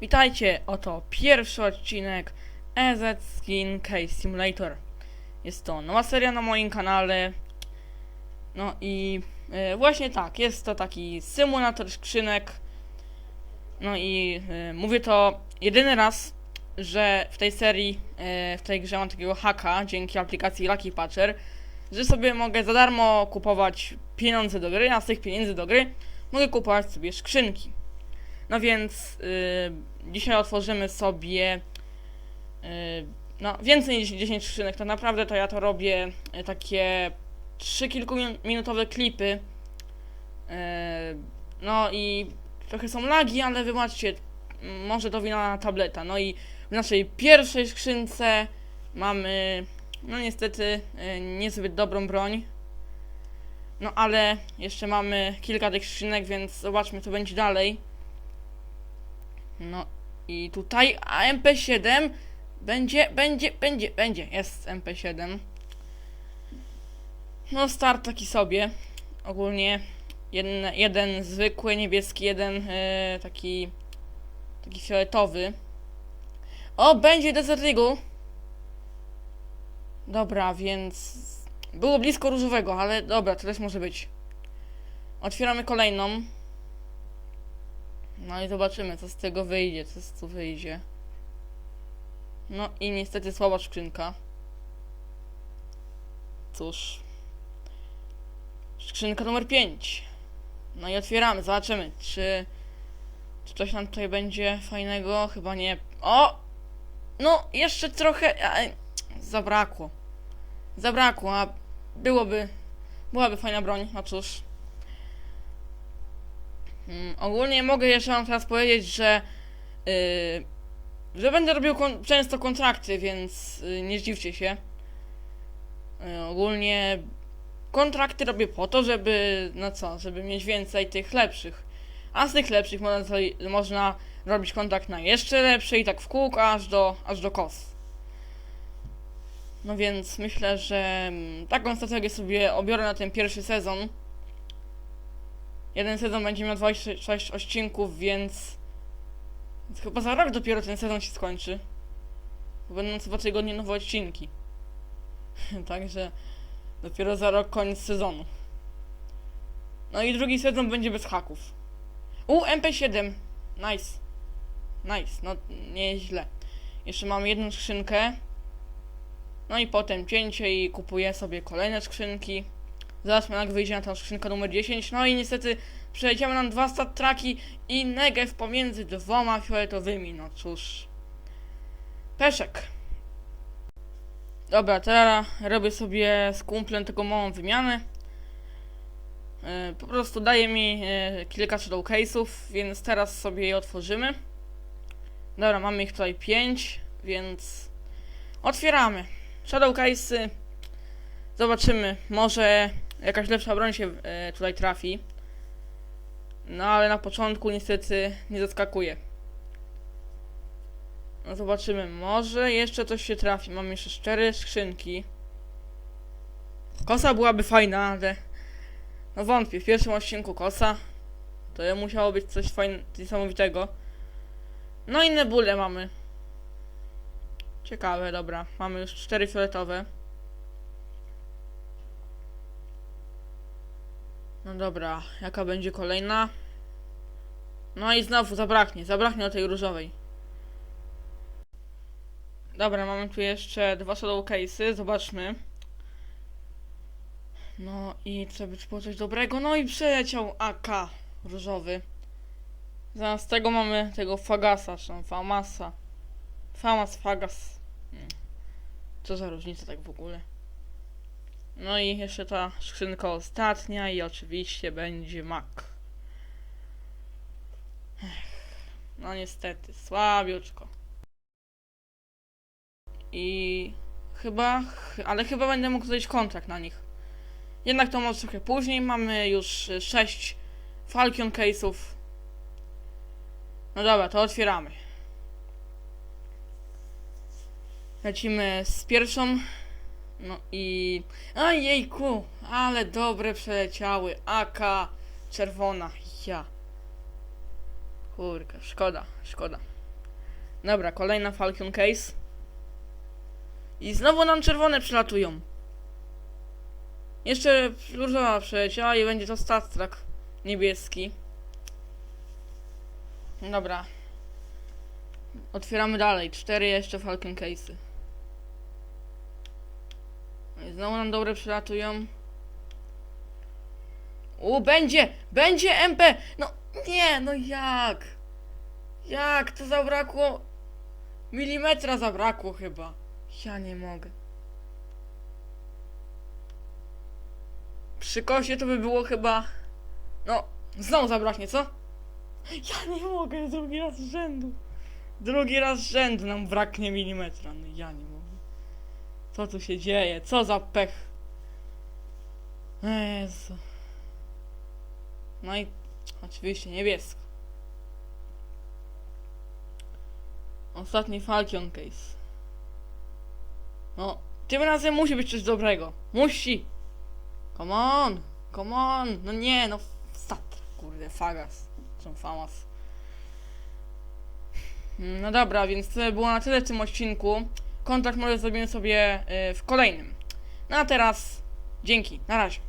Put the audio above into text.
Witajcie, oto pierwszy odcinek EZ Skin Case Simulator. Jest to nowa seria na moim kanale. No i e, właśnie tak, jest to taki symulator skrzynek. No i e, mówię to jedyny raz, że w tej serii, e, w tej grze mam takiego haka dzięki aplikacji Lucky Patcher, że sobie mogę za darmo kupować pieniądze do gry, a z tych pieniędzy do gry mogę kupować sobie skrzynki. No więc y, dzisiaj otworzymy sobie y, no, więcej niż 10 skrzynek. Tak naprawdę to ja to robię y, takie 3 kilkuminutowe klipy. Y, no i trochę są lagi, ale wybaczcie, może to wina tableta. No i w naszej pierwszej skrzynce mamy, no niestety, y, niezbyt dobrą broń. No ale jeszcze mamy kilka tych skrzynek, więc zobaczmy co będzie dalej. No i tutaj a MP7 będzie, będzie, będzie, będzie, jest MP7. No start taki sobie. Ogólnie jeden, jeden zwykły niebieski, jeden e, taki taki fioletowy. O, będzie Desert Eagle. Dobra, więc było blisko różowego, ale dobra, to też może być. Otwieramy kolejną. No i zobaczymy, co z tego wyjdzie, co z tu wyjdzie. No i niestety słaba skrzynka. Cóż. Skrzynka numer 5. No i otwieramy, zobaczymy, czy, czy coś nam tutaj będzie fajnego. Chyba nie. O! No, jeszcze trochę. a, Zabrakło. Zabrakło, a byłoby. Byłaby fajna broń, no cóż. Mm, ogólnie mogę jeszcze wam teraz powiedzieć, że yy, że będę robił kon- często kontrakty, więc yy, nie zdziwcie się. Yy, ogólnie kontrakty robię po to, żeby no co, żeby mieć więcej tych lepszych. A z tych lepszych można, można robić kontrakt na jeszcze lepsze i tak w kółko aż do, aż do kos. No więc myślę, że mm, taką strategię sobie obiorę na ten pierwszy sezon. Jeden sezon będzie miał 26 odcinków, więc... chyba za rok dopiero ten sezon się skończy. Bo będą co dwa tygodnie nowe odcinki. Także dopiero za rok koniec sezonu. No i drugi sezon będzie bez haków. U, MP7. Nice. Nice, no nieźle. Jeszcze mam jedną skrzynkę. No i potem cięcie i kupuję sobie kolejne skrzynki. Zobaczmy jak wyjdzie na tą skrzynkę numer 10. No i niestety przeleciały nam dwa stat traki i negew pomiędzy dwoma fioletowymi. No cóż. Peszek. Dobra, teraz robię sobie z kumplem taką małą wymianę. E, Po prostu daje mi e, kilka showcase'ów, więc teraz sobie je otworzymy. Dobra, mamy ich tutaj 5, więc otwieramy. Shadowcase'y. Zobaczymy, może jakaś lepsza broń się e, tutaj trafi. No ale na początku niestety nie zaskakuje. No zobaczymy, może jeszcze coś się trafi. Mam jeszcze cztery skrzynki. Kosa byłaby fajna, ale no wątpię. W pierwszym odcinku kosa to musiało być coś fajnego, niesamowitego. No i nebule mamy. Ciekawe, dobra. Mamy już cztery fioletowe. No dobra, jaka będzie kolejna? No i znowu zabraknie, zabraknie o tej różowej. Dobra, mamy tu jeszcze dwa shadow case'y, zobaczmy. No i co by było coś dobrego? No i przeleciał AK różowy. Zamiast tego mamy tego Fagasa, czy tam Famasa. Famas, Fagas. Hmm. Co za różnica tak w ogóle. No i jeszcze ta skrzynka ostatnia i oczywiście będzie mak. No niestety, słabiuczko. I chyba, ch- ale chyba będę mógł zrobić kontrakt na nich. Jednak to może trochę później. Mamy już 6 Falcon case'ów. No dobra, to otwieramy. Lecimy z pierwszą. No i. Ojejku, ale dobre przeleciały. AK czerwona. Ja. Kurka, szkoda, szkoda. Dobra, kolejna Falcon Case. I znowu nam czerwone przylatują. Jeszcze różowa przeleciała i będzie to Star Trek niebieski. Dobra. Otwieramy dalej. Cztery jeszcze Falcon Case'y. No znowu nam dobre przylatują. U, będzie! Będzie MP! No nie, no jak? Jak? To zabrakło... Milimetra zabrakło chyba. Ja nie mogę. Przy kosie to by było chyba... No, znowu zabraknie, co? Ja nie mogę, drugi raz z rzędu. Drugi raz z rzędu nam braknie milimetra. No ja nie mogę. Co tu się dzieje? Co za pech? Jezu. No i oczywiście niebiesko. Ostatni Falcon Case. No, tym razem musi być coś dobrego. Musi! Come on! Come on! No nie, no stat. Kurde, fagas. Są famas. No dobra, więc to było na tyle w tym odcinku. Kontakt może zrobimy sobie y, w kolejnym. No a teraz dzięki, na razie.